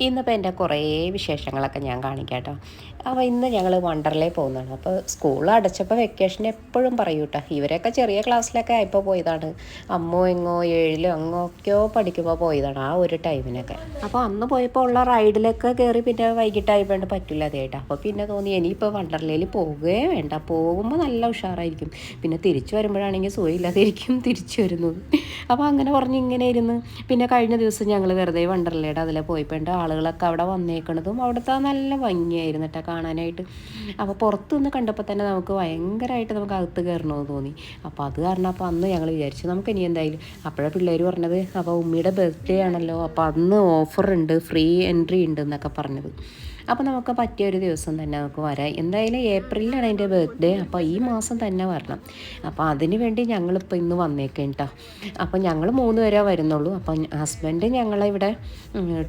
ഇന്നിപ്പോൾ എന്റെ കുറേ വിശേഷങ്ങളൊക്കെ ഞാൻ കാണിക്കാം കേട്ടോ. അപ്പോൾ ഇന്ന് ഞങ്ങൾ വണ്ടർലേ പോകുന്നതാണ്. അപ്പോൾ സ്കൂൾ അടച്ചപ്പോൾ വെക്കേഷൻ എപ്പോഴും പറയൂ കേട്ടോ ഇവരൊക്കെ ചെറിയ ക്ലാസ്സിലൊക്കെ ആയപ്പോൾ പോയതാണ്. അമ്മോ എങ്ങോ ഏഴിലോ അങ്ങോക്കെയോ പഠിക്കുമ്പോൾ പോയതാണ് ആ ഒരു ടൈമിനൊക്കെ. അപ്പോൾ അന്ന് പോയപ്പോൾ ഉള്ള റൈഡിലൊക്കെ കയറി പിന്നെ വൈകിട്ടായപ്പോണ്ട് പറ്റില്ല അതേട്ടാ അപ്പോൾ പിന്നെ തോന്നി ഇനിയിപ്പോൾ വണ്ടർലയിൽ പോകുകയേ വേണ്ട. പോകുമ്പോൾ നല്ല ഉഷാറായിരിക്കും. പിന്നെ തിരിച്ചു വരുമ്പോഴാണെങ്കിൽ സുഖമില്ലാതിരിക്കും തിരിച്ചു വരുന്നത്. അപ്പോൾ അങ്ങനെ പറഞ്ഞ് ഇങ്ങനെ ഇരുന്ന്. പിന്നെ കഴിഞ്ഞ ദിവസം ഞങ്ങൾ വെറുതെ വണ്ടർലയുടെ അതിലെ പോയിപ്പോണ്ട് ആളുകളൊക്കെ അവിടെ വന്നേക്കണതും അവിടുത്തെ നല്ല ഭംഗിയായിരുന്നു കേട്ടോ കാണാനായിട്ട്. അപ്പോൾ പുറത്തു നിന്ന് കണ്ടപ്പോൾ തന്നെ നമുക്ക് ഭയങ്കരമായിട്ട് നമുക്ക് അകത്ത് കയറണമെന്ന് തോന്നി. അപ്പോൾ അത് കാരണം അപ്പോൾ അന്ന് ഞങ്ങൾ വിചാരിച്ചു നമുക്ക് ഇനി എന്തായാലും അപ്പോഴാണ് പിള്ളേർ പറഞ്ഞത് അപ്പോൾ ഉമ്മിയുടെ ബർത്ത്ഡേ ആണല്ലോ അപ്പോൾ അന്ന് ഓഫർ ഉണ്ട് ഫ്രീ എൻട്രി ഉണ്ട് എന്നൊക്കെ പറഞ്ഞത്. അപ്പോൾ നമുക്ക് പറ്റിയ ഒരു ദിവസം തന്നെ നമുക്ക് വരാം. എന്തായാലും ഏപ്രിലാണ് എന്റെ ബർത്ത്ഡേ അപ്പോൾ ഈ മാസം തന്നെ വരണം. അപ്പോൾ അതിന് വേണ്ടി ഞങ്ങളിപ്പോൾ ഇന്ന് വന്നേക്കാം കേട്ടോ അപ്പോൾ ഞങ്ങൾ മൂന്ന് പേരേ വരുന്നുള്ളൂ. അപ്പോൾ ഹസ്ബൻഡ് ഞങ്ങളെ ഇവിടെ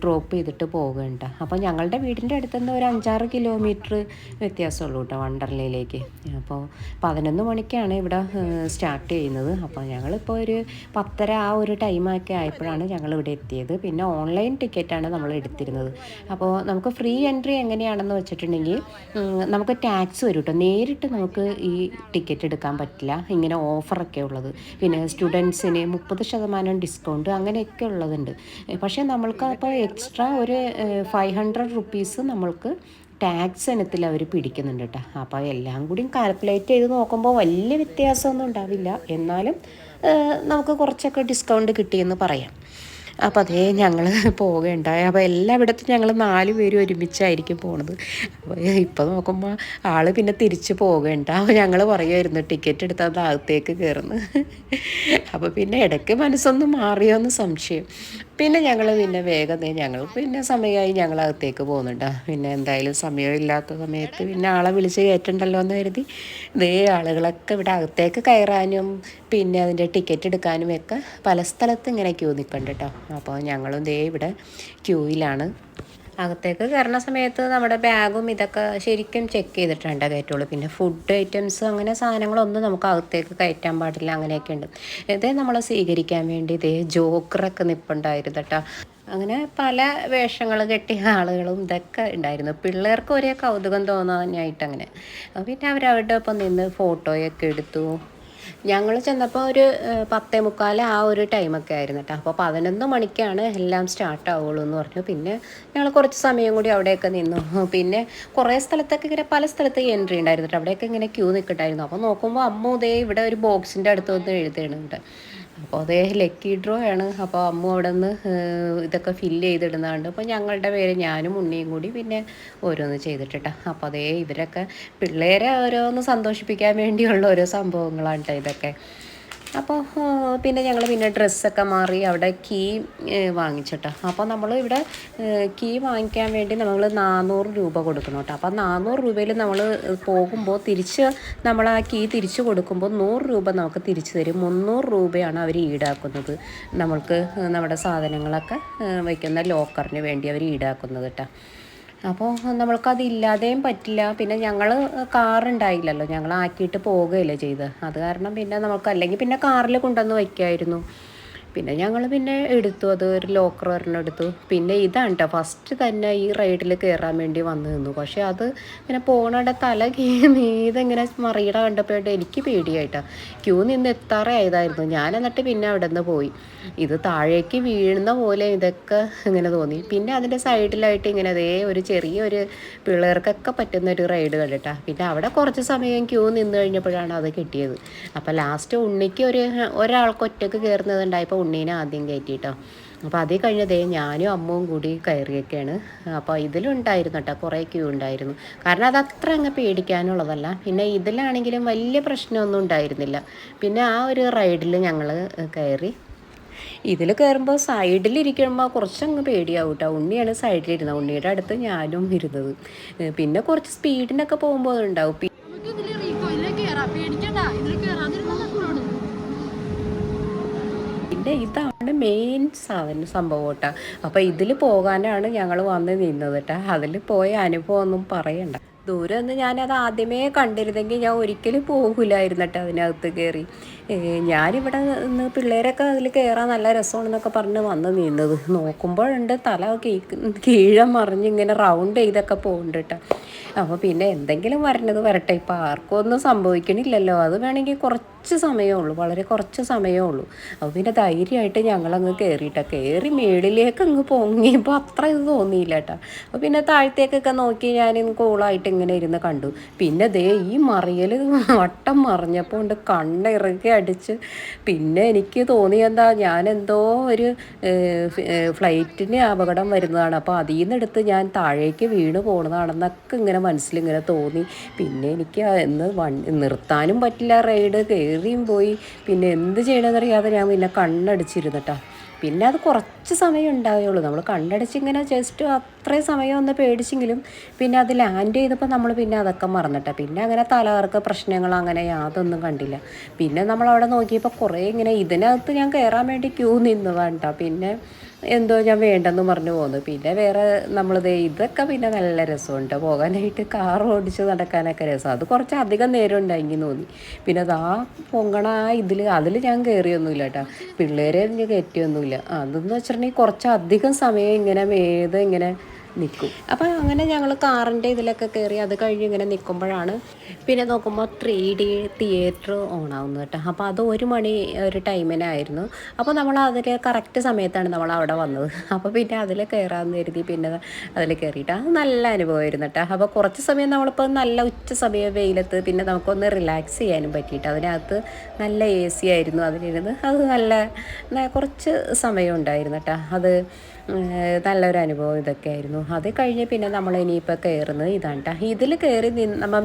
ഡ്രോപ്പ് ചെയ്തിട്ട് പോകുന്നുണ്ട് അപ്പോൾ ഞങ്ങളുടെ വീടിന്റെ അടുത്ത് നിന്ന് ഒരു അഞ്ചാറ് കിലോമീറ്റർ വ്യത്യാസമുള്ളൂ കേട്ടോ വണ്ടർലയിലേക്ക്. അപ്പോൾ പതിനൊന്ന് മണിക്കാണ് ഇവിടെ സ്റ്റാർട്ട് ചെയ്യുന്നത്. അപ്പോൾ ഞങ്ങളിപ്പോൾ ഒരു പത്തര ആ ഒരു ടൈമൊക്കെ ആയപ്പോഴാണ് ഞങ്ങൾ ഇവിടെ എത്തിയത്. പിന്നെ ഓൺലൈൻ ടിക്കറ്റാണ് നമ്മൾ എടുത്തിരുന്നത്. അപ്പോൾ നമുക്ക് ഫ്രീ എൻട്രി എങ്ങനെയാണെന്ന് വെച്ചിട്ടുണ്ടെങ്കിൽ നമുക്ക് ടാക്സ് വരും കേട്ടോ നേരിട്ട് നമുക്ക് ഈ ടിക്കറ്റ് എടുക്കാൻ പറ്റില്ല. ഇങ്ങനെ ഓഫറൊക്കെ ഉള്ളത്. പിന്നെ സ്റ്റുഡൻസിന് മുപ്പത് ശതമാനം ഡിസ്കൗണ്ട് അങ്ങനെയൊക്കെ ഉള്ളതുണ്ട്. പക്ഷേ നമ്മൾക്ക് അപ്പോൾ എക്സ്ട്രാ ഒരു ഫൈവ് ഹൺഡ്രഡ് റുപ്പീസ് നമ്മൾക്ക് ടാക്സ് ഇനത്തിൽ അവർ പിടിക്കുന്നുണ്ട് കേട്ടോ അപ്പോൾ എല്ലാം കൂടി കാൽക്കുലേറ്റ് ചെയ്ത് നോക്കുമ്പോൾ വലിയ വ്യത്യാസമൊന്നും ഉണ്ടാവില്ല. എന്നാലും നമുക്ക് കുറച്ചൊക്കെ ഡിസ്കൗണ്ട് കിട്ടിയെന്ന് പറയാം. അപ്പോൾ അതേ ഞങ്ങൾ പോവുകയുണ്ടായി അപ്പോൾ എല്ലായിടത്തും ഞങ്ങൾ നാല് പേരും ഒരുമിച്ചായിരിക്കും പോണത്. അപ്പോൾ ഇപ്പോൾ നോക്കുമ്പോൾ ആൾ പിന്നെ തിരിച്ച് പോവുകയുണ്ട് അപ്പോൾ ഞങ്ങൾ പറയുമായിരുന്നു ടിക്കറ്റ് എടുത്താൽ അത് അകത്തേക്ക് കയറുന്നു അപ്പോൾ പിന്നെ ഇടയ്ക്ക് മനസ്സൊന്ന് മാറിയോ എന്ന് സംശയം. പിന്നെ ഞങ്ങൾ പിന്നെ വേഗം ഞങ്ങൾ പിന്നെ സമയമായി ഞങ്ങൾ അകത്തേക്ക് പോകുന്നുണ്ട്. പിന്നെ എന്തായാലും സമയമില്ലാത്ത സമയത്ത് പിന്നെ ആളെ വിളിച്ച് കയറ്റണ്ടല്ലോ എന്ന് കരുതി ഇതേ ആളുകളൊക്കെ ഇവിടെ അകത്തേക്ക് കയറാനും പിന്നെ അതിന്റെ ടിക്കറ്റ് എടുക്കാനും ഒക്കെ പല സ്ഥലത്ത് ഇങ്ങനെ ക്യൂ നിൽക്കുന്നുണ്ട് കേട്ടോ അപ്പോൾ ഞങ്ങളും ദേ ഇവിടെ ക്യൂയിലാണ് അകത്തേക്ക് കയറുന്ന സമയത്ത് നമ്മുടെ ബാഗും ഇതൊക്കെ ശരിക്കും ചെക്ക് ചെയ്തിട്ടുണ്ട് കയറ്റുള്ളൂ. പിന്നെ ഫുഡ് ഐറ്റംസ് അങ്ങനെ സാധനങ്ങളൊന്നും നമുക്ക് അകത്തേക്ക് കയറ്റാൻ പാടില്ല അങ്ങനെയൊക്കെ ഉണ്ട്. ഇതേ നമ്മളെ സ്വീകരിക്കാൻ വേണ്ടി ഇതേ ജോക്കറൊക്കെ നിൽപ്പുണ്ടായിരുന്നു കേട്ടോ അങ്ങനെ പല വേഷങ്ങൾ കെട്ടിയ ആളുകളും ഇതൊക്കെ ഉണ്ടായിരുന്നു. പിള്ളേർക്ക് ഒരേ കൗതുകം തോന്നാനായിട്ട് അങ്ങനെ പിന്നെ അവരവരുടെ ഒപ്പം നിന്ന് ഫോട്ടോയൊക്കെ എടുത്തു. ഞങ്ങൾ ചെന്നപ്പോൾ ഒരു പത്തേ മുക്കാൽ ആ ഒരു ടൈമൊക്കെ ആയിരുന്നു കേട്ടോ അപ്പോൾ പതിനൊന്ന് മണിക്കാണ് എല്ലാം സ്റ്റാർട്ട് ആവുള്ളൂ എന്ന് പറഞ്ഞു. പിന്നെ ഞങ്ങൾ കുറച്ച് സമയം കൂടി അവിടെയൊക്കെ നിന്നു. പിന്നെ കുറേ സ്ഥലത്തൊക്കെ ഇങ്ങനെ പല സ്ഥലത്ത് എൻട്രി ഉണ്ടായിരുന്നു കേട്ടോ അവിടെയൊക്കെ ഇങ്ങനെ ക്യൂ നിൽക്കട്ടായിരുന്നു അപ്പോൾ നോക്കുമ്പോൾ അമ്മ ഇതേ ഇവിടെ ഒരു ബോക്സിന്റെ അടുത്ത് വന്ന് എഴുതുന്നുണ്ട് അപ്പോൾ അതേ ലക്കി ഡ്രോ ആണ്. അപ്പോൾ അമ്മ അവിടെ നിന്ന് ഇതൊക്കെ ഫില്ല് ചെയ്തിടുന്നതുണ്ട് അപ്പോൾ ഞങ്ങളുടെ പേര് ഞാനും ഉണ്ണിയും കൂടി പിന്നെ ഓരോന്ന് ചെയ്തിട്ടാ അപ്പോൾ അതേ ഇവരൊക്കെ പിള്ളേരെ ഓരോന്ന് സന്തോഷിപ്പിക്കാൻ വേണ്ടിയുള്ള ഓരോ സംഭവങ്ങളാണ് കേട്ടോ ഇതൊക്കെ. അപ്പോൾ പിന്നെ ഞങ്ങൾ പിന്നെ ഡ്രസ്സൊക്കെ മാറി അവിടെ കീ വാങ്ങിച്ചിട്ടോ. അപ്പോൾ നമ്മൾ ഇവിടെ കീ വാങ്ങിക്കാൻ വേണ്ടി നമ്മൾ നാനൂറ് രൂപ കൊടുക്കണം കേട്ടോ. അപ്പോൾ നാനൂറ് രൂപയിൽ നമ്മൾ പോകുമ്പോൾ തിരിച്ച് നമ്മൾ ആ കീ തിരിച്ച് കൊടുക്കുമ്പോൾ നൂറ് രൂപ നമുക്ക് തിരിച്ചു തരും. മുന്നൂറ് രൂപയാണ് അവർ ഈടാക്കുന്നത്. നമ്മൾക്ക് നമ്മുടെ സാധനങ്ങളൊക്കെ വയ്ക്കുന്ന ലോക്കറിന് വേണ്ടി അവർ ഈടാക്കുന്നത് കേട്ടോ. അപ്പോൾ നമ്മൾക്കതില്ലാതെയും പറ്റില്ല. പിന്നെ ഞങ്ങൾ കാറുണ്ടായില്ലല്ലോ. ഞങ്ങൾ ആക്കിയിട്ട് പോവുകയല്ലേ ചെയ്ത്. അത് കാരണം പിന്നെ നമുക്ക് അല്ലെങ്കിൽ പിന്നെ കാറിൽ കൊണ്ടുവന്ന് വയ്ക്കുമായിരുന്നു പിന്നെ ഞങ്ങൾ പിന്നെ എടുത്തു അത് ഒരു ലോക്കർ ഒരെണ്ണം എടുത്തു. പിന്നെ ഇതാണ് കേട്ടോ ഫസ്റ്റ് തന്നെ ഈ റൈഡിൽ കയറാൻ വേണ്ടി വന്നു നിന്നു. പക്ഷേ അത് ഇങ്ങനെ പോണയുടെ തല നീതിങ്ങനെ മറിയിട കണ്ടപ്പോഴായിട്ട് എനിക്ക് പേടിയായിട്ടാ. ക്യൂ നിന്ന് എത്താറേ ആയതായിരുന്നു. ഞാൻ എന്നിട്ട് പിന്നെ അവിടെ നിന്ന് പോയി. ഇത് താഴേക്ക് വീഴുന്ന പോലെ ഇതൊക്കെ ഇങ്ങനെ തോന്നി. പിന്നെ അതിന്റെ സൈഡിലായിട്ട് ഇങ്ങനെ അതേ ഒരു ചെറിയൊരു പിള്ളേർക്കൊക്കെ പറ്റുന്ന ഒരു റൈഡ് കണ്ടിട്ടാ. പിന്നെ അവിടെ കുറച്ച് സമയം ക്യൂ നിന്ന് കഴിഞ്ഞപ്പോഴാണ് അത് കിട്ടിയത്. അപ്പോൾ ലാസ്റ്റ് ഉണ്ണിക്ക് ഒരു ഒരാൾക്ക് ഒറ്റയ്ക്ക് കയറുന്നതുണ്ടായപ്പോൾ ഉണ്ണീനെ ആദ്യം കയറ്റിട്ടോ അപ്പോൾ അതേ കഴിഞ്ഞതേ ഞാനും അമ്മയും കൂടി കയറിയൊക്കെയാണ്. അപ്പോൾ ഇതിലുണ്ടായിരുന്നു കേട്ടോ കുറേ ക്യൂ ഉണ്ടായിരുന്നു. കാരണം അത് അത്ര അങ്ങ് പേടിക്കാനുള്ളതല്ല. പിന്നെ ഇതിലാണെങ്കിലും വലിയ പ്രശ്നമൊന്നും ഉണ്ടായിരുന്നില്ല. പിന്നെ ആ ഒരു റൈഡിൽ ഞങ്ങൾ കയറി. ഇതിൽ കയറുമ്പോൾ സൈഡിലിരിക്കുമ്പോൾ കുറച്ചങ്ങ് പേടിയാവും കേട്ടോ. ഉണ്ണിയാണ് സൈഡിലിരുന്നത്. ഉണ്ണിയുടെ അടുത്ത് ഞാനും ഇരുന്നത്. പിന്നെ കുറച്ച് സ്പീഡിനൊക്കെ പോകുമ്പോൾ റീകോയിലേക്ക് പേടിക്കണ്ട. പിന്നെ ഇതാണ് മെയിൻ സാധനം സംഭവം കേട്ടോ. അപ്പോൾ ഇതിൽ പോകാനാണ് ഞങ്ങൾ വന്ന് നിന്നത് കേട്ടോ. അതിൽ പോയ അനുഭവം ഒന്നും പറയണ്ട. ദൂരം ഒന്ന് ഞാനത് ആദ്യമേ കണ്ടിരുന്നെങ്കിൽ ഞാൻ ഒരിക്കലും പോകില്ലായിരുന്നു കേട്ടോ അതിനകത്ത് കയറി ഞാനിവിടെ നിന്ന് പിള്ളേരൊക്കെ അതിൽ കയറാൻ നല്ല രസമാണെന്നൊക്കെ പറഞ്ഞ് വന്ന് നിന്നത്. നോക്കുമ്പോഴുണ്ട് തല കീഴം മറിഞ്ഞ് ഇങ്ങനെ റൗണ്ട് ചെയ്തൊക്കെ പോകുന്നുണ്ട് കേട്ടോ. അപ്പോൾ പിന്നെ എന്തെങ്കിലും വരണത് വരട്ടെ. ഇപ്പോൾ ആർക്കും ഒന്നും സംഭവിക്കണില്ലല്ലോ. അത് വേണമെങ്കിൽ കുറച്ച് സമയമേ ഉള്ളൂ. വളരെ കുറച്ച് സമയമേ ഉള്ളൂ. അപ്പോൾ പിന്നെ ധൈര്യമായിട്ട് ഞങ്ങളങ്ങ് കയറിയിട്ട കയറി മേളിലേക്ക് അങ്ങ് പൊങ്ങിയപ്പോൾ അത്ര ഇത് തോന്നിയില്ല കേട്ടോ. അപ്പോൾ പിന്നെ താഴത്തേക്കൊക്കെ നോക്കി ഞാൻ കൂളായിട്ട് ഇങ്ങനെ ഇരുന്ന് കണ്ടു. പിന്നെ ദേ ഈ മറിയൽ വട്ടം മറിഞ്ഞപ്പോൾ ഉണ്ട് കണ്ണിറക്കി അടിച്ച്. പിന്നെ എനിക്ക് തോന്നിയെന്താ ഞാൻ എന്തോ ഒരു ഫ്ലൈറ്റിന് അപകടം വരുന്നതാണ്. അപ്പോൾ അതിൽ നിന്നെടുത്ത് ഞാൻ താഴേക്ക് വീണ് പോണതാണെന്നൊക്കെ ഇങ്ങനെ മനസ്സിലിങ്ങനെ തോന്നി. പിന്നെ എനിക്ക് എന്ന് വൺ നിർത്താനും പറ്റില്ല റൈഡ് കയറിയും പോയി. പിന്നെ എന്ത് ചെയ്യണമെന്നറിയാതെ ഞാൻ പിന്നെ കണ്ണടിച്ചിരുന്നിട്ടാ. പിന്നെ അത് കുറച്ച് സമയം ഉണ്ടാവുകയുള്ളൂ നമ്മൾ കണ്ടടിച്ചിങ്ങനെ ജസ്റ്റ് അത്രയും സമയം ഒന്ന് പേടിച്ചെങ്കിലും പിന്നെ അത് ലാൻഡ് ചെയ്തപ്പോൾ നമ്മൾ പിന്നെ അതൊക്കെ മറന്നിട്ടാ. പിന്നെ അങ്ങനെ തലകർക്ക് പ്രശ്നങ്ങൾ അങ്ങനെ യാതൊന്നും കണ്ടില്ല. പിന്നെ നമ്മൾ അവിടെ നോക്കിയപ്പോൾ കുറേ ഇങ്ങനെ ഇതിനകത്ത് ഞാൻ കയറാൻ വേണ്ടി ക്യൂ നിന്നതാണ് വേണ്ട പിന്നെ എന്തോ ഞാൻ വേണ്ടെന്ന് പറഞ്ഞു പോന്നു. പിന്നെ വേറെ നമ്മളിത് ഇതൊക്കെ പിന്നെ നല്ല രസമുണ്ട്. പോകാനായിട്ട് കാർ ഓടിച്ച് നടക്കാനൊക്കെ രസം. അത് കുറച്ച് അധികം നേരം ഉണ്ടായെങ്കിൽ തോന്നി. പിന്നെ അത് ആ പൊങ്ങണ ആ ഇതിൽ അതിൽ ഞാൻ കയറിയൊന്നുമില്ല കേട്ടോ പിള്ളേരെ ഞാൻ കയറ്റിയൊന്നുമില്ല. അതെന്ന് വെച്ചിട്ടുണ്ടെങ്കിൽ കുറച്ച് അധികം സമയം ഇങ്ങനെ മേത് ഇങ്ങനെ നിൽക്കും അപ്പം അങ്ങനെ ഞങ്ങൾ കാറിന്റെ ഇതിലൊക്കെ കയറി അത് കഴിഞ്ഞ് ഇങ്ങനെ നിൽക്കുമ്പോഴാണ് പിന്നെ നോക്കുമ്പോൾ ത്രീ ഡി തിയേറ്റർ ഓൺ ആവുന്നത് കേട്ടോ. അപ്പോൾ അത് ഒരു മണി ഒരു ടൈമിനായിരുന്നു അപ്പോൾ നമ്മൾ അതിൽ കറക്റ്റ് സമയത്താണ് നമ്മൾ അവിടെ വന്നത്. അപ്പോൾ പിന്നെ അതിൽ കയറാമെന്ന് കരുതി പിന്നെ അതിൽ കയറിയിട്ട് അത് നല്ല അനുഭവമായിരുന്നു കേട്ടോ. അപ്പോൾ കുറച്ച് സമയം നമ്മളിപ്പോൾ നല്ല ഉച്ച സമയം വെയിലത്ത് പിന്നെ നമുക്കൊന്ന് റിലാക്സ് ചെയ്യാനും പറ്റിയിട്ട് അതിനകത്ത് നല്ല എ സി ആയിരുന്നു അതിലിരുന്ന്. അത് നല്ല കുറച്ച് സമയം ഉണ്ടായിരുന്നു കേട്ടോ. അത് നല്ലൊരു അനുഭവം ഇതൊക്കെ ആയിരുന്നു. അത് കഴിഞ്ഞ് പിന്നെ നമ്മൾ ഇനിയിപ്പോൾ കയറുന്നത് ഇതാണ് കേട്ടോ. ഇതിൽ കയറി നിന്ന് നമ്മൾ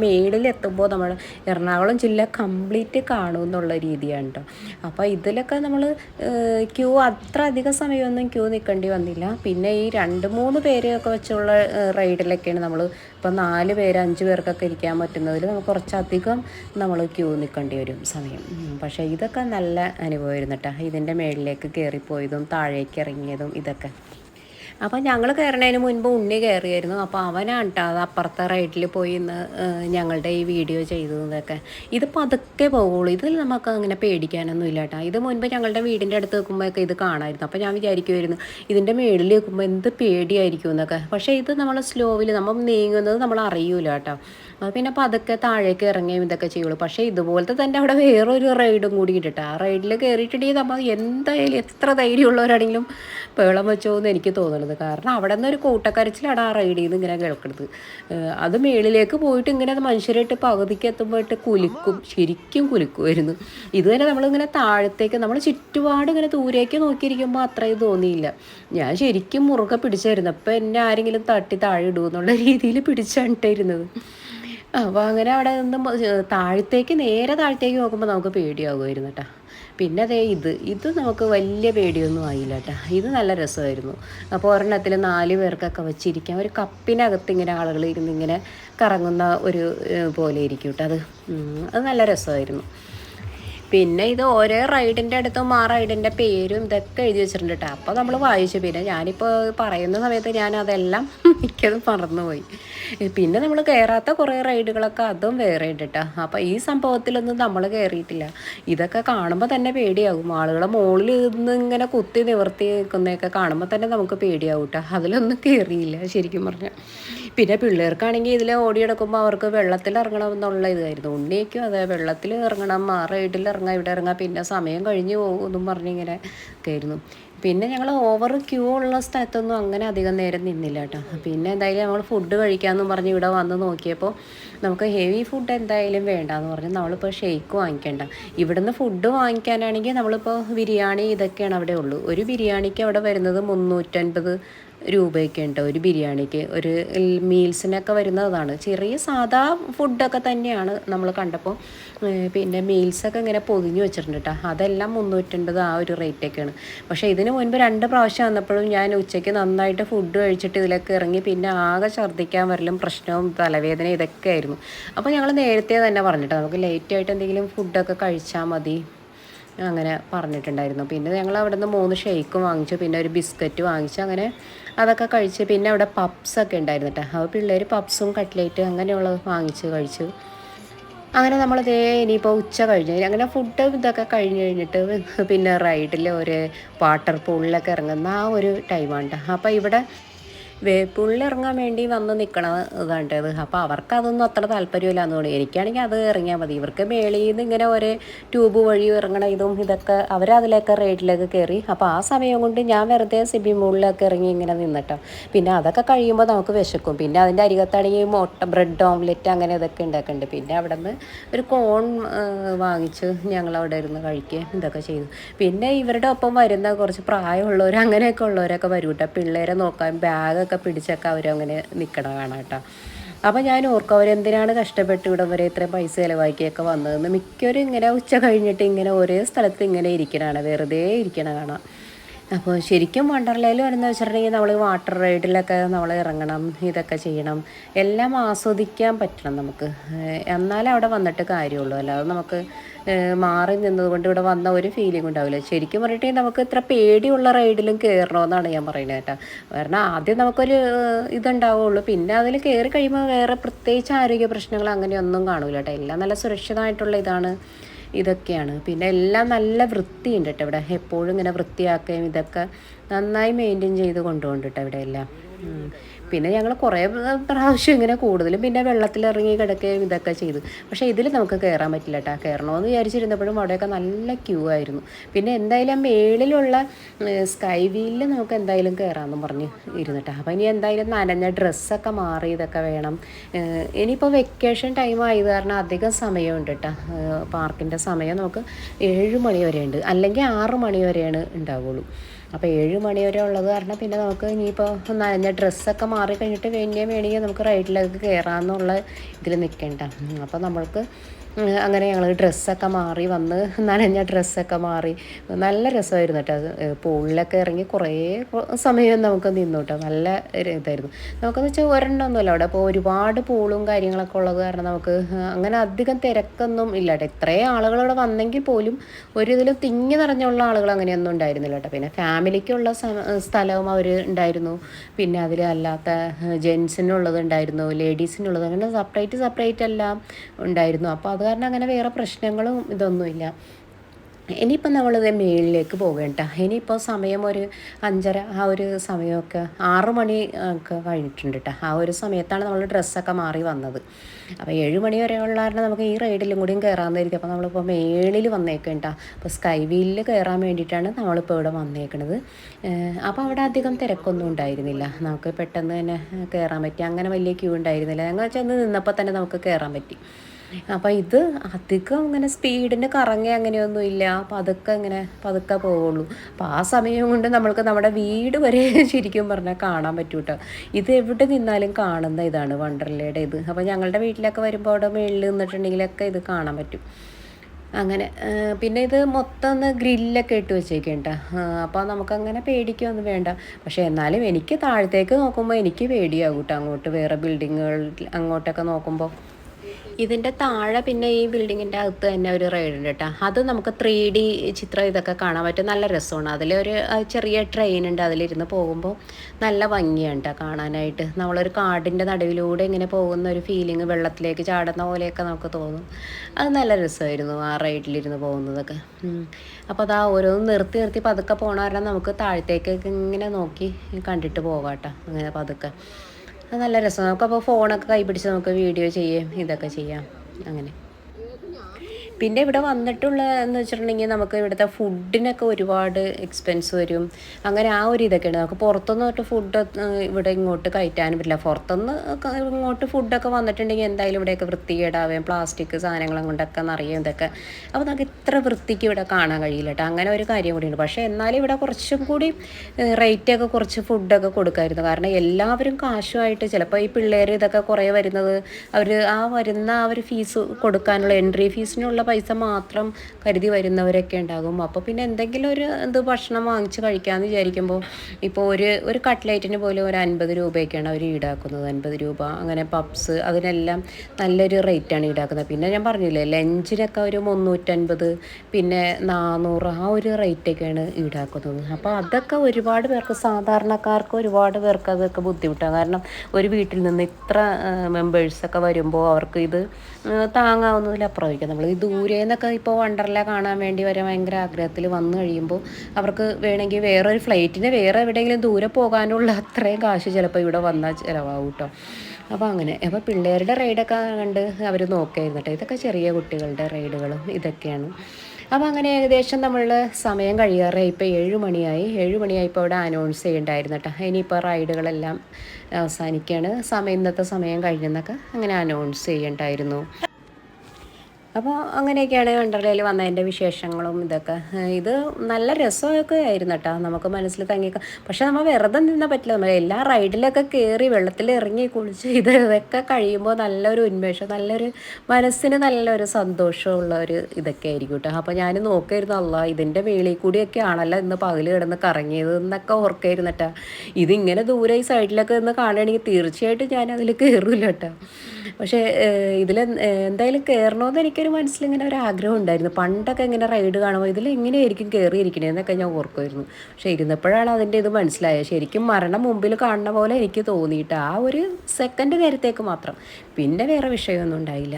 മേളിലെത്തുമ്പോൾ നമ്മൾ എറണാകുളം ജില്ല കംപ്ലീറ്റ് കാണും എന്നുള്ള രീതിയാണ് കേട്ടോ അപ്പോൾ ഇതിലൊക്കെ നമ്മൾ ക്യൂ അത്ര അധികം സമയമൊന്നും ക്യൂ നിൽക്കേണ്ടി വന്നില്ല. പിന്നെ ഈ രണ്ട് മൂന്ന് പേരെയൊക്കെ വെച്ചുള്ള റൈഡിലൊക്കെയാണ് നമ്മൾ ഇപ്പോൾ നാല് പേര് അഞ്ച് പേർക്കൊക്കെ ഇരിക്കാൻ പറ്റുന്നതിൽ നമുക്ക് കുറച്ചധികം നമ്മൾ ക്യൂ നിൽക്കേണ്ടി വരും സമയം. പക്ഷേ ഇതൊക്കെ നല്ല അനുഭവമായിരുന്നു കേട്ടോ ഇതിന്റെ മേളിലേക്ക് കയറിപ്പോയതും താഴേക്ക് ഇറങ്ങിയതും ഇതൊക്കെ. അപ്പോൾ ഞങ്ങൾ കയറണതിന് മുൻപ് ഉണ്ണി കയറിയായിരുന്നു അപ്പോൾ അവനാണ് കേട്ടോ അത് അപ്പുറത്തെ റൈഡിൽ പോയി ഇന്ന് ഞങ്ങളുടെ ഈ വീഡിയോ ചെയ്തതൊക്കെ. ഇത് പതുക്കെ പോകുള്ളൂ ഇതിൽ നമുക്ക് അങ്ങനെ പേടിക്കാനൊന്നും ഇല്ല കേട്ടോ ഇത് മുൻപ് ഞങ്ങളുടെ വീടിന്റെ അടുത്ത് നിൽക്കുമ്പോഴൊക്കെ ഇത് കാണാമായിരുന്നു അപ്പോൾ ഞാൻ വിചാരിക്കുമായിരുന്നു ഇതിന്റെ മേളിൽ നിൽക്കുമ്പോൾ എന്ത് പേടിയായിരിക്കും എന്നൊക്കെ. പക്ഷേ ഇത് നമ്മൾ സ്ലോവിൽ നമ്മൾ നീങ്ങുന്നത് നമ്മൾ അറിയൂല കേട്ടോ പിന്നെ പതുക്കെ താഴേക്ക് ഇറങ്ങുകയും ഇതൊക്കെ ചെയ്യുള്ളൂ. പക്ഷേ ഇതുപോലത്തെ തന്നെ അവിടെ വേറൊരു റൈഡും കൂടി ഇട്ടിട്ട് ആ റൈഡിൽ കയറിയിട്ടുണ്ടെങ്കിൽ നമ്മൾ എന്തായാലും എത്ര ധൈര്യമുള്ളവരാണെങ്കിലും പേളം വെച്ചോ എന്ന് എനിക്ക് തോന്നുന്നത് കാരണം അവിടെ നിന്ന് ഒരു കൂട്ടക്കരച്ചിലാണ് ആ റൈഡിൽ നിന്ന് ഇങ്ങനെ കേൾക്കുന്നത് അത് മേളിലേക്ക് പോയിട്ട് ഇങ്ങനെ മനുഷ്യരായിട്ട് പകുതിക്ക് എത്തുമ്പോഴായിട്ട് കുലുക്കും. ശരിക്കും കുലുക്കുമായിരുന്നു ഇത് തന്നെ നമ്മളിങ്ങനെ താഴത്തേക്ക് നമ്മൾ ചുറ്റുപാട് ഇങ്ങനെ ദൂരേക്ക് നോക്കിയിരിക്കുമ്പോൾ അത്രയും തോന്നിയില്ല. ഞാൻ ശരിക്കും മുറുകെ പിടിച്ചായിരുന്നു. അപ്പോൾ എന്നെ ആരെങ്കിലും തട്ടി താഴെ ഇടുമെന്നുള്ള രീതിയിൽ പിടിച്ചാണിട്ടിരുന്നത് അപ്പോൾ അങ്ങനെ അവിടെ നിന്ന് താഴത്തേക്ക് നേരെ താഴത്തേക്ക് നോക്കുമ്പോൾ നമുക്ക് പേടിയാകുമായിരുന്നു കേട്ടോ പിന്നെ അതേ ഇത് ഇത് നമുക്ക് വലിയ പേടിയൊന്നും ആയില്ല കേട്ടോ ഇത് നല്ല രസമായിരുന്നു. അപ്പോൾ ഒരെണ്ണത്തിൽ നാല് പേർക്കൊക്കെ വെച്ചിരിക്കാം. ഒരു കപ്പിനകത്ത് ഇങ്ങനെ ആളുകൾ ഇരുന്ന് ഇങ്ങനെ കറങ്ങുന്ന ഒരു പോലെ ഇരിക്കും കേട്ടോ അത്. അത് നല്ല രസമായിരുന്നു. പിന്നെ ഇത് ഓരോ റൈഡിന്റെ അടുത്തും ആ റൈഡിന്റെ പേരും ഇതൊക്കെ എഴുതി വെച്ചിട്ടുണ്ട് കേട്ടോ അപ്പോൾ നമ്മൾ വായിച്ചു. പിന്നെ ഞാനിപ്പോൾ പറയുന്ന സമയത്ത് ഞാൻ അതെല്ലാം മിക്കതും മറന്നുപോയി. പിന്നെ നമ്മൾ കയറാത്ത കുറേ റൈഡുകളൊക്കെ അതും വേറെ ഉണ്ട് കേട്ടോ അപ്പോൾ ഈ സംഭവത്തിലൊന്നും നമ്മൾ കയറിയിട്ടില്ല ഇതൊക്കെ കാണുമ്പോൾ തന്നെ പേടിയാകും. ആളുകളെ മുകളിൽ നിന്ന് ഇങ്ങനെ കുത്തി നിവർത്തി നിൽക്കുന്നതൊക്കെ കാണുമ്പോൾ തന്നെ നമുക്ക് പേടിയാവും കേട്ടോ അതിലൊന്നും കയറിയില്ല ശരിക്കും പറഞ്ഞാൽ പിന്നെ പിള്ളേർക്കാണെങ്കിൽ ഇതിൽ ഓടിയെടുക്കുമ്പോൾ അവർക്ക് വെള്ളത്തിൽ ഇറങ്ങണം എന്നുള്ള ഇതായിരുന്നു. ഉണ്ണിയേക്കും അതെ വെള്ളത്തിൽ ഇറങ്ങണം ആ റൈഡിൽ ഇറങ്ങാം ഇവിടെ ഇറങ്ങുക പിന്നെ സമയം കഴിഞ്ഞ് പോകും എന്നും പറഞ്ഞിങ്ങനെ ഒക്കെ ആയിരുന്നു പിന്നെ ഞങ്ങൾ ഓവർ ക്യൂ ഉള്ള സ്ഥലത്തൊന്നും അങ്ങനെ അധികം നേരം നിന്നില്ല കേട്ടോ. പിന്നെ എന്തായാലും നമ്മൾ ഫുഡ് കഴിക്കാമെന്നും പറഞ്ഞ് ഇവിടെ വന്ന് നോക്കിയപ്പോൾ നമുക്ക് ഹെവി ഫുഡ് എന്തായാലും വേണ്ട എന്ന് പറഞ്ഞ്. നമ്മളിപ്പോൾ ഷെയ്ക്ക് വാങ്ങിക്കേണ്ട. ഇവിടുന്ന് ഫുഡ് വാങ്ങിക്കാനാണെങ്കിൽ നമ്മളിപ്പോൾ ബിരിയാണി ഇതൊക്കെയാണ് അവിടെ ഉള്ളൂ. ഒരു ബിരിയാണിക്ക് അവിടെ വരുന്നത് മുന്നൂറ്റൻപത് രൂപയൊക്കെ ഉണ്ട്. ഒരു ബിരിയാണിക്ക് ഒരു മീൽസിനൊക്കെ വരുന്നതാണ്. ചെറിയ സാധാ ഫുഡൊക്കെ തന്നെയാണ് നമ്മൾ കണ്ടപ്പോൾ പിന്നെ മീൽസൊക്കെ ഇങ്ങനെ പൊതിഞ്ഞു വെച്ചിട്ടുണ്ട് കേട്ടോ അതെല്ലാം മുന്നൂറ്റൻപത് ആ ഒരു റേറ്റൊക്കെയാണ്. പക്ഷേ ഇതിന് മുൻപ് രണ്ട് പ്രാവശ്യം വന്നപ്പോഴും ഞാൻ ഉച്ചയ്ക്ക് നന്നായിട്ട് ഫുഡ് കഴിച്ചിട്ട് ഇതിലൊക്കെ ഇറങ്ങി പിന്നെ ആകെ ഛർദ്ദിക്കാൻ വരലും പ്രശ്നവും തലവേദന ഇതൊക്കെ ആയിരുന്നു. അപ്പോൾ ഞങ്ങൾ നേരത്തെ തന്നെ പറഞ്ഞിട്ട് നമുക്ക് ലേറ്റായിട്ട് എന്തെങ്കിലും ഫുഡൊക്കെ കഴിച്ചാൽ മതി അങ്ങനെ പറഞ്ഞിട്ടുണ്ടായിരുന്നു. പിന്നെ ഞങ്ങൾ അവിടെ നിന്ന് മൂന്ന് ഷെയ്ക്ക് വാങ്ങിച്ചു പിന്നെ ഒരു ബിസ്ക്കറ്റ് വാങ്ങിച്ചു. അങ്ങനെ അതൊക്കെ കഴിച്ച് പിന്നെ അവിടെ പപ്സൊക്കെ ഉണ്ടായിരുന്നു കേട്ടോ അപ്പോൾ പിള്ളേർ പപ്സും കട്ട്ലേറ്റ് അങ്ങനെയുള്ളത് വാങ്ങിച്ച് കഴിച്ചു. അങ്ങനെ നമ്മൾ ദേ ഇനിയിപ്പോൾ ഉച്ച കഴിഞ്ഞ്. അങ്ങനെ ഫുഡ് ഇതൊക്കെ കഴിഞ്ഞ് കഴിഞ്ഞിട്ട് പിന്നെ റൈഡിൽ ഒരു വാട്ടർ പൂളിലൊക്കെ ഇറങ്ങുന്ന ആ ഒരു ടൈമാണ് അപ്പോൾ ഇവിടെ വേപ്പുള്ളിൽ ഇറങ്ങാൻ വേണ്ടി വന്ന് നിൽക്കണ ഇതാണ്ടത്. അപ്പോൾ അവർക്ക് അതൊന്നും അത്ര താല്പര്യമില്ല എന്ന് തോന്നി. എനിക്കാണെങ്കിൽ അത് ഇറങ്ങിയാൽ മതി. ഇവർക്ക് മേളിൽ നിന്ന് ഇങ്ങനെ ഒരു ട്യൂബ് വഴി ഇറങ്ങണ ഇതും ഇതൊക്കെ അവരതിലൊക്കെ റേറ്റിലേക്ക് കയറി അപ്പോൾ ആ സമയം കൊണ്ട് ഞാൻ വെറുതെ സിബി മുകളിലൊക്കെ ഇറങ്ങി ഇങ്ങനെ നിന്നിട്ടോ. പിന്നെ അതൊക്കെ കഴിയുമ്പോൾ നമുക്ക് വിശക്കും. പിന്നെ അതിന്റെ അരികത്താണെങ്കിൽ മുട്ട ബ്രെഡ് ഓംലെറ്റ് അങ്ങനെ ഇതൊക്കെ ഉണ്ടാക്കുന്നുണ്ട് പിന്നെ അവിടെ നിന്ന് ഒരു കോൺ വാങ്ങിച്ച് ഞങ്ങൾ അവിടെ ഇരുന്ന് കഴിക്കുകയും ഇതൊക്കെ ചെയ്തു. പിന്നെ ഇവരുടെ ഒപ്പം വരുന്ന കുറച്ച് പ്രായമുള്ളവർ അങ്ങനെയൊക്കെ ഉള്ളവരൊക്കെ വരും കേട്ടോ പിള്ളേരെ നോക്കാൻ ബാഗൊക്കെ പിടിച്ചൊക്കെ അവരങ്ങനെ നിൽക്കണ കാണാം കേട്ടോ. അപ്പോൾ ഞാൻ ഓർക്കും അവരെന്തിനാണ് കഷ്ടപ്പെട്ട് ഇവിടെ വരെ ഇത്രയും പൈസ ചിലവാക്കിയൊക്കെ വന്നതെന്ന്. മിക്കവരും ഇങ്ങനെ ഉച്ച കഴിഞ്ഞിട്ട് ഇങ്ങനെ ഒരേ സ്ഥലത്ത് ഇങ്ങനെ ഇരിക്കണതാണ്. വെറുതെ ഇരിക്കണ കാണാം അപ്പോൾ ശരിക്കും വണ്ടർലയിൽ വരുന്ന വെച്ചിട്ടുണ്ടെങ്കിൽ നമ്മൾ വാട്ടർ റൈഡിലൊക്കെ നമ്മൾ ഇറങ്ങണം ഇതൊക്കെ ചെയ്യണം. എല്ലാം ആസ്വദിക്കാൻ പറ്റണം നമുക്ക്. എന്നാലേ അവിടെ വന്നിട്ട് കാര്യമുള്ളൂ. അല്ലാതെ നമുക്ക് മാറി നിന്നതുകൊണ്ട് ഇവിടെ വന്ന ഒരു ഫീലിംഗ് ഉണ്ടാവില്ല. ശരിക്കും പറഞ്ഞിട്ടേ നമുക്ക് ഇത്ര പേടിയുള്ള റൈഡിലും കയറണമെന്നാണ് ഞാൻ പറയുന്നത് കേട്ടോ. കാരണം ആദ്യം നമുക്കൊരു ഇതുണ്ടാവുള്ളൂ. പിന്നെ അതിൽ കയറി കഴിയുമ്പോൾ വേറെ പ്രത്യേകിച്ച് ആരോഗ്യ പ്രശ്നങ്ങൾ അങ്ങനെയൊന്നും കാണൂല കേട്ടോ. എല്ലാം നല്ല സുരക്ഷിതമായിട്ടുള്ള ഇതാണ്. ഇതൊക്കെയാണ്. പിന്നെ എല്ലാം നല്ല വൃത്തിയുണ്ട് കേട്ടോ ഇവിടെ. എപ്പോഴും ഇങ്ങനെ വൃത്തിയാക്കുകയും ഇതൊക്കെ നന്നായി മെയിന്റെയിൻ ചെയ്ത് കൊണ്ടുപോകുന്നുണ്ട് ഇവിടെ എല്ലാം. പിന്നെ ഞങ്ങൾ കുറേ പ്രാവശ്യം ഇങ്ങനെ കൂടുതലും പിന്നെ വെള്ളത്തിലിറങ്ങി കിടക്കുകയും ഇതൊക്കെ ചെയ്തു. പക്ഷേ ഇതിൽ നമുക്ക് കയറാൻ പറ്റില്ല കേട്ടോ കയറണമെന്ന് വിചാരിച്ചിരുന്നപ്പോഴും അവിടെയൊക്കെ നല്ല ക്യൂ ആയിരുന്നു. പിന്നെ എന്തായാലും മേളിലുള്ള സ്കൈ വീലിൽ നമുക്ക് എന്തായാലും കയറാമെന്നും പറഞ്ഞ് ഇരുന്നിട്ടാ. അപ്പോൾ ഇനി എന്തായാലും നനഞ്ഞ ഡ്രസ്സൊക്കെ മാറി ഇതൊക്കെ വേണം. ഇനിയിപ്പോൾ വെക്കേഷൻ ടൈം ആയത് കാരണം അധികം സമയമുണ്ട് കേട്ടോ പാർക്കിന്റെ സമയം നമുക്ക് ഏഴ് മണി വരെ ഉണ്ട് അല്ലെങ്കിൽ ആറ് മണി വരെയാണ് ഉണ്ടാവുള്ളൂ. അപ്പോൾ ഏഴ് മണി വരെ ഉള്ളത് കാരണം പിന്നെ നമുക്ക് ഇനിയിപ്പോൾ നനഞ്ഞ ഡ്രസ്സൊക്കെ മാറി കഴിഞ്ഞിട്ട് വേണമെങ്കിൽ നമുക്ക് റൈഡിലേക്ക് കയറാമെന്നുള്ള ഇതിൽ നിൽക്കേണ്ട അപ്പോൾ നമ്മൾക്ക് അങ്ങനെ ഞങ്ങൾ ഡ്രസ്സൊക്കെ മാറി വന്ന് നനഞ്ഞ ഡ്രസ്സൊക്കെ മാറി. നല്ല രസമായിരുന്നു കേട്ടോ പൂളിലൊക്കെ ഇറങ്ങി കുറേ സമയം നമുക്ക് നിന്നു കേട്ടോ നല്ല ഇതായിരുന്നു. നമുക്കെന്ന് വെച്ചാൽ ഒരെണ്ണമൊന്നുമല്ല അവിടെ അപ്പോൾ ഒരുപാട് പൂളും കാര്യങ്ങളൊക്കെ ഉള്ളത് കാരണം നമുക്ക് അങ്ങനെ അധികം തിരക്കൊന്നും ഇല്ല കേട്ടോ ഇത്രയും ആളുകൾ ഇവിടെ വന്നെങ്കിൽ പോലും ഒരു ഇതിൽ തിങ്ങി നിറഞ്ഞുള്ള ആളുകൾ അങ്ങനെയൊന്നും ഉണ്ടായിരുന്നില്ല കേട്ടോ പിന്നെ ഫാമിലിക്കുള്ള സ്ഥലവും അവർ ഉണ്ടായിരുന്നു. പിന്നെ അതിൽ അല്ലാത്ത ജെൻസിനുള്ളത് ഉണ്ടായിരുന്നു. ലേഡീസിനുള്ളത് അങ്ങനെ സെപ്പറേറ്റ് സെപ്പറേറ്റ് എല്ലാം ഉണ്ടായിരുന്നു. അപ്പോൾ അത് കാരണം അങ്ങനെ വേറെ പ്രശ്നങ്ങളും ഇതൊന്നുമില്ല. ഇനിയിപ്പം നമ്മളിത് മേളിലേക്ക് പോകേണ്ട ഇനിയിപ്പോൾ സമയം ഒരു അഞ്ചര ആ ഒരു സമയമൊക്കെ ആറു മണി ഒക്കെ കഴിഞ്ഞിട്ടുണ്ട് കേട്ടോ ആ ഒരു സമയത്താണ് നമ്മൾ ഡ്രസ്സൊക്കെ മാറി വന്നത്. അപ്പോൾ ഏഴ് മണി വരെ ഉള്ള കാരണം നമുക്ക് ഈ റൈഡിലും കൂടിയും കയറാമെന്നായിരിക്കും അപ്പോൾ നമ്മളിപ്പോൾ മേളിൽ വന്നേക്കേണ്ട അപ്പോൾ സ്കൈ വീലിൽ കയറാൻ വേണ്ടിയിട്ടാണ് നമ്മളിപ്പോൾ ഇവിടെ വന്നേക്കണത്. അപ്പോൾ അവിടെ അധികം തിരക്കൊന്നും ഉണ്ടായിരുന്നില്ല. നമുക്ക് പെട്ടെന്ന് തന്നെ കയറാൻ പറ്റി. അങ്ങനെ വലിയ ക്യൂ ഉണ്ടായിരുന്നില്ല. ഞങ്ങൾ ചെന്ന് നിന്നപ്പോൾ തന്നെ നമുക്ക് കയറാൻ പറ്റി. അപ്പോൾ ഇത് അധികം ഇങ്ങനെ സ്പീഡിന് കറങ്ങി അങ്ങനെയൊന്നും ഇല്ല. പതുക്കെ ഇങ്ങനെ പതുക്കെ പോവുള്ളൂ. അപ്പോൾ ആ സമയം കൊണ്ട് നമ്മൾക്ക് നമ്മുടെ വീട് വരെ ശരിക്കും പറഞ്ഞാൽ കാണാൻ പറ്റും കേട്ടോ ഇത് എവിടെ നിന്നാലും കാണുന്ന ഇതാണ് വണ്ടർലയുടെ ഇത് അപ്പോൾ ഞങ്ങളുടെ വീട്ടിലൊക്കെ വരുമ്പോൾ അവിടെ മുകളിൽ നിന്നിട്ടുണ്ടെങ്കിലൊക്കെ ഇത് കാണാൻ പറ്റും. അങ്ങനെ പിന്നെ ഇത് മൊത്തം ഒന്ന് ഗ്രില്ലൊക്കെ ഇട്ട് വെച്ചേക്കേണ്ട അപ്പോൾ നമുക്കങ്ങനെ പേടിക്കൊന്നും വേണ്ട. പക്ഷേ എന്നാലും എനിക്ക് താഴത്തേക്ക് നോക്കുമ്പോൾ എനിക്ക് പേടിയാകും കേട്ടോ അങ്ങോട്ട് വേറെ ബിൽഡിങ്ങുകൾ അങ്ങോട്ടൊക്കെ നോക്കുമ്പോൾ ഇതിന്റെ താഴെ പിന്നെ ഈ ബിൽഡിങ്ങിന്റെ അകത്ത് തന്നെ ഒരു റൈഡ് ഉണ്ട് കേട്ടോ അത് നമുക്ക് ത്രീ ഡി ചിത്രം ഇതൊക്കെ കാണാൻ പറ്റും നല്ല രസമാണ്. അതിലൊരു ചെറിയ ട്രെയിൻ ഉണ്ട്. അതിലിരുന്ന് പോകുമ്പോൾ നല്ല ഭംഗിയാണ് കേട്ടോ കാണാനായിട്ട്. നമ്മളൊരു കാടിന്റെ നടുവിലൂടെ ഇങ്ങനെ പോകുന്ന ഒരു ഫീലിംഗ് വെള്ളത്തിലേക്ക് ചാടുന്ന പോലെയൊക്കെ നമുക്ക് തോന്നും. അത് നല്ല രസമായിരുന്നു ആ റൈഡിലിരുന്ന് പോകുന്നതൊക്കെ. അപ്പോൾ അതാ ഓരോന്ന് നിർത്തി നിർത്തി പതുക്കെ പോകണ കാരണം നമുക്ക് താഴത്തേക്കൊക്കെ ഇങ്ങനെ നോക്കി കണ്ടിട്ട് പോകാം കേട്ടോ അങ്ങനെ പതുക്കെ. അത് നല്ല രസം നമുക്കപ്പോൾ ഫോണൊക്കെ കൈ പിടിച്ച് നമുക്ക് വീഡിയോ ചെയ്യാം ഇതൊക്കെ ചെയ്യാം. അങ്ങനെ. പിന്നെ ഇവിടെ വന്നിട്ടുള്ള എന്ന് വെച്ചിട്ടുണ്ടെങ്കിൽ നമുക്ക് ഇവിടുത്തെ ഫുഡിനൊക്കെ ഒരുപാട് എക്സ്പെൻസ് വരും. അങ്ങനെ ആ ഒരു ഇതൊക്കെയാണ് നമുക്ക് പുറത്തുനിന്ന് തൊട്ട് ഫുഡ് ഇവിടെ ഇങ്ങോട്ട് കയറ്റാനും പറ്റില്ല. പുറത്തുനിന്ന് ഇങ്ങോട്ട് ഫുഡൊക്കെ വന്നിട്ടുണ്ടെങ്കിൽ എന്തായാലും ഇവിടെയൊക്കെ വൃത്തികേടാവുകയും പ്ലാസ്റ്റിക് സാധനങ്ങളും കൊണ്ടൊക്കെ നിറയും ഇതൊക്കെ. അപ്പോൾ നമുക്ക് ഇത്ര വൃത്തിക്ക് ഇവിടെ കാണാൻ കഴിയില്ല കേട്ടോ. അങ്ങനെ ഒരു കാര്യം കൂടിയുണ്ട് പക്ഷേ എന്നാലും ഇവിടെ കുറച്ചും കൂടി റേറ്റൊക്കെ കുറച്ച് ഫുഡൊക്കെ കൊടുക്കായിരുന്നു. കാരണം എല്ലാവരും കാശുമായിട്ട് ചിലപ്പോൾ ഈ പിള്ളേർ ഇതൊക്കെ കുറേ വരുന്നത്. അവർ ആ വരുന്ന ആ ഒരു ഫീസ് കൊടുക്കാനുള്ള എൻട്രി ഫീസിനുള്ള പൈസ മാത്രം കരുതി വരുന്നവരൊക്കെ ഉണ്ടാകും. അപ്പോൾ പിന്നെ എന്തെങ്കിലും ഒരു എന്ത് ഭക്ഷണം വാങ്ങിച്ച് കഴിക്കാമെന്ന് വിചാരിക്കുമ്പോൾ ഇപ്പോൾ ഒരു ഒരു കട്ട്ലേറ്റിന് പോലും ഒരു അൻപത് രൂപയൊക്കെയാണ് അവർ ഈടാക്കുന്നത്. അൻപത് രൂപ അങ്ങനെ പപ്സ് അതിനെല്ലാം നല്ലൊരു റേറ്റാണ് ഈടാക്കുന്നത്. പിന്നെ ഞാൻ പറഞ്ഞില്ലേ ലഞ്ചിനൊക്കെ ഒരു മുന്നൂറ്റൻപത് പിന്നെ നാനൂറ് ആ ഒരു റേറ്റൊക്കെയാണ് ഈടാക്കുന്നത്. അപ്പോൾ അതൊക്കെ ഒരുപാട് പേർക്ക് സാധാരണക്കാർക്ക് ഒരുപാട് പേർക്ക് അതൊക്കെ ബുദ്ധിമുട്ടാണ്. കാരണം ഒരു വീട്ടിൽ നിന്ന് ഇത്ര മെമ്പേഴ്സൊക്കെ വരുമ്പോൾ അവർക്ക് ഇത് താങ്ങാവുന്നതിലപ്പുറമായിരിക്കും നമ്മൾ ഈ ദൂരെ നിന്നൊക്കെ ഇപ്പോൾ വണ്ടർല കാണാൻ വേണ്ടി വരെ ഭയങ്കര ആഗ്രഹത്തിൽ വന്നു കഴിയുമ്പോൾ അവർക്ക് വേണമെങ്കിൽ വേറെ ഒരു ഫ്ലൈറ്റിന് വേറെ എവിടെയെങ്കിലും ദൂരെ പോകാനുള്ള അത്രയും കാശ് ചിലപ്പോൾ ഇവിടെ വന്നാൽ ചിലവാകും കേട്ടോ അപ്പോൾ അങ്ങനെ. അപ്പോൾ പിള്ളേരുടെ റൈഡൊക്കെ കണ്ട് അവർ നോക്കിയായിരുന്നു കേട്ടോ ഇതൊക്കെ ചെറിയ കുട്ടികളുടെ റൈഡുകളും ഇതൊക്കെയാണ്. അപ്പോൾ അങ്ങനെ ഏകദേശം നമ്മൾ സമയം കഴിയാറായി. ഇപ്പോൾ ഏഴ് മണിയായി ഏഴ് മണിയായപ്പോൾ അവിടെ അനൗൺസ് ചെയ്യണ്ടായിരുന്നു കേട്ടോ. ഇനിയിപ്പോൾ റൈഡുകളെല്ലാം അവസാനിക്കുകയാണ് സമയം ഇന്നത്തെ സമയം കഴിഞ്ഞെന്നൊക്കെ അങ്ങനെ അനൗൺസ് ചെയ്യണ്ടായിരുന്നു. അപ്പോൾ അങ്ങനെയൊക്കെയാണ് വണ്ടർലയിൽ വന്നതിന്റെ വിശേഷങ്ങളും ഇതൊക്കെ. ഇത് നല്ല രസമൊക്കെ ആയിരുന്നു കേട്ടോ. നമുക്ക് മനസ്സിൽ തങ്ങി പക്ഷെ നമ്മൾ വെറുതെ നിന്നാൽ പറ്റില്ല. നമ്മൾ എല്ലാ റൈഡിലൊക്കെ കയറി വെള്ളത്തിൽ ഇറങ്ങി കുളിച്ച് ഇത് ഇതൊക്കെ കഴിയുമ്പോൾ നല്ലൊരു ഉന്മേഷം നല്ലൊരു മനസ്സിന് നല്ലൊരു സന്തോഷമുള്ള ഒരു ഇതൊക്കെ ആയിരിക്കും കേട്ടോ. അപ്പോൾ ഞാൻ നോക്കായിരുന്നു അല്ല ഇതിന്റെ മേളിൽ കൂടിയൊക്കെ ആണല്ലോ ഇന്ന് പകൽ കിടന്ന് കറങ്ങിയത് എന്നൊക്കെ ഓർക്കായിരുന്നു കേട്ടോ. ഇതിങ്ങനെ ദൂരെ ഈ സൈഡിലൊക്കെ നിന്ന് കാണുകയാണെങ്കിൽ തീർച്ചയായിട്ടും ഞാൻ അതിൽ കയറില്ല കേട്ടോ. പക്ഷേ ഇതിൽ എന്തായാലും കയറണമെന്ന് എനിക്കൊരു മനസ്സിലിങ്ങനെ ഒരു ആഗ്രഹം ഉണ്ടായിരുന്നു. പണ്ടൊക്കെ ഇങ്ങനെ റൈഡ് കാണുമ്പോൾ ഇതിൽ എങ്ങനെയായിരിക്കും കയറിയിരിക്കണേ എന്നൊക്കെ ഞാൻ ഓർക്കുമായിരുന്നു. പക്ഷേ ഇരുന്നപ്പോഴാണ് അതിന്റെ ഇത് മനസ്സിലായത്. ശരിക്കും മരണം മുമ്പിൽ കാണുന്ന പോലെ എനിക്ക് തോന്നിയിട്ട് ആ ഒരു സെക്കൻഡ് നേരത്തേക്ക് മാത്രം. പിന്നെ വേറെ വിഷയമൊന്നും ഉണ്ടായില്ല.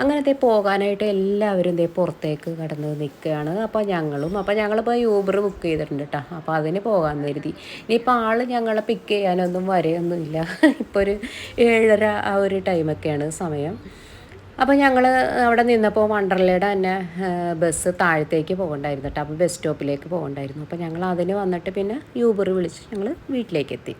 അങ്ങനത്തെ പോകാനായിട്ട് എല്ലാവരും ഇതേ പുറത്തേക്ക് കടന്ന് നിൽക്കുകയാണ്. അപ്പോൾ ഞങ്ങളും അപ്പോൾ ഞങ്ങളിപ്പോൾ യൂബർ ബുക്ക് ചെയ്തിട്ടുണ്ട് കേട്ടോ. അപ്പോൾ അതിന് പോകാൻ കരുതി. ഇനിയിപ്പോൾ ആൾ ഞങ്ങളെ പിക്ക് ചെയ്യാനൊന്നും വരെയൊന്നുമില്ല. ഇപ്പോൾ ഒരു ഏഴര ആ ഒരു ടൈമൊക്കെയാണ് സമയം. അപ്പോൾ ഞങ്ങൾ അവിടെ നിന്നപ്പോൾ വണ്ടർലയുടെ തന്നെ ബസ് താഴത്തേക്ക് പോകണ്ടായിരുന്നു കേട്ടോ അപ്പോൾ ബസ് സ്റ്റോപ്പിലേക്ക് പോകണ്ടായിരുന്നു. അപ്പോൾ ഞങ്ങൾ അതിന് വന്നിട്ട് പിന്നെ യൂബർ വിളിച്ച് ഞങ്ങൾ വീട്ടിലേക്ക് എത്തി.